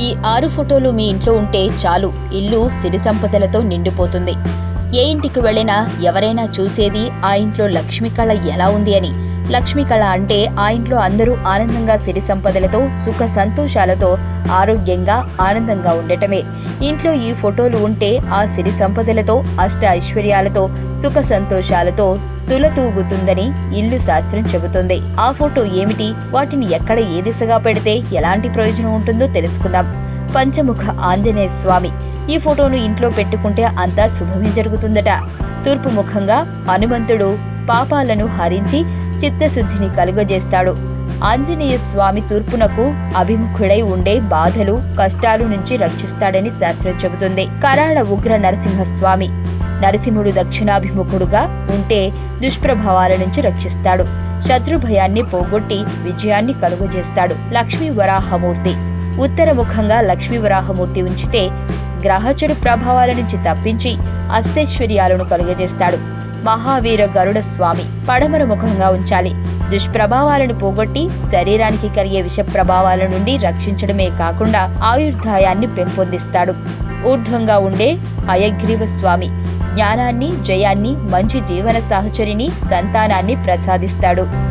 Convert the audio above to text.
ఈ ఆరు ఫోటోలు మీ ఇంట్లో ఉంటే చాలు. ఇల్లు సిరి సంపదలతో నిండిపోతుంది. ఏ ఇంటికి వెళ్ళినా ఎవరైనా చూసేది ఆ ఇంట్లో లక్ష్మి కళ ఎలా ఉంది అని. లక్ష్మి కళ అంటే ఆ ఇంట్లో అందరూ ఆనందంగా సిరి సంపదలతో సుఖ సంతోషాలతో ఆరోగ్యంగా ఆనందంగా ఉండటమే. ఇంట్లో ఈ ఫోటోలు ఉంటే ఆ సిరి సంపదలతో అష్ట ఐశ్వర్యాలతో సుఖ సంతోషాలతో తులతూగుతుందని ఇల్లు శాస్త్రం చెబుతుంది. ఆ ఫోటో ఏమిటి? వాటిని ఎక్కడ ఏ దిశగా పెడితే ఎలాంటి ప్రయోజనం ఉంటుందో తెలుసుకుందాం. పంచముఖ ఆంజనేయ స్వామి. ఈ ఫోటోను ఇంట్లో పెట్టుకుంటే అంతా శుభమే జరుగుతుందట. తూర్పు ముఖంగా హనుమంతుడు పాపాలను హరించి చిత్తశుద్ధిని కలుగజేస్తాడు. ఆంజనేయ స్వామి తూర్పునకు అభిముఖుడై ఉండే బాధలు కష్టాలు నుంచి రక్షిస్తాడని శాస్త్రం చెబుతుంది. కరాళ ఉగ్ర నరసింహస్వామి. నరసింహుడు దక్షిణాభిముఖుడుగా ఉంటే దుష్ప్రభావాల నుంచి రక్షిస్తాడు. శత్రు భయాన్ని పోగొట్టి విజయాన్ని కలుగజేస్తాడు లక్ష్మీ వరాహమూర్తి. ఉత్తరముఖంగా లక్ష్మీ వరాహమూర్తి ఉంచితే గ్రహచడు ప్రభావాల నుంచి తప్పించి అష్టైశ్వర్యాలను కలుగజేస్తాడు. మహావీర గరుడ స్వామి పడమర ముఖంగా ఉంచాలి. దుష్ప్రభావాలను పోగొట్టి శరీరానికి కలిగే విష ప్రభావాల నుండి రక్షించడమే కాకుండా ఆయుర్దాయాన్ని పెంపొందిస్తాడు. ఊర్ధ్వంగా ఉండే హయగ్రీవ స్వామి జ్ఞానాన్ని జయాన్ని మంచి జీవన సాహచరిని సంతానాన్ని ప్రసాదిస్తాడు.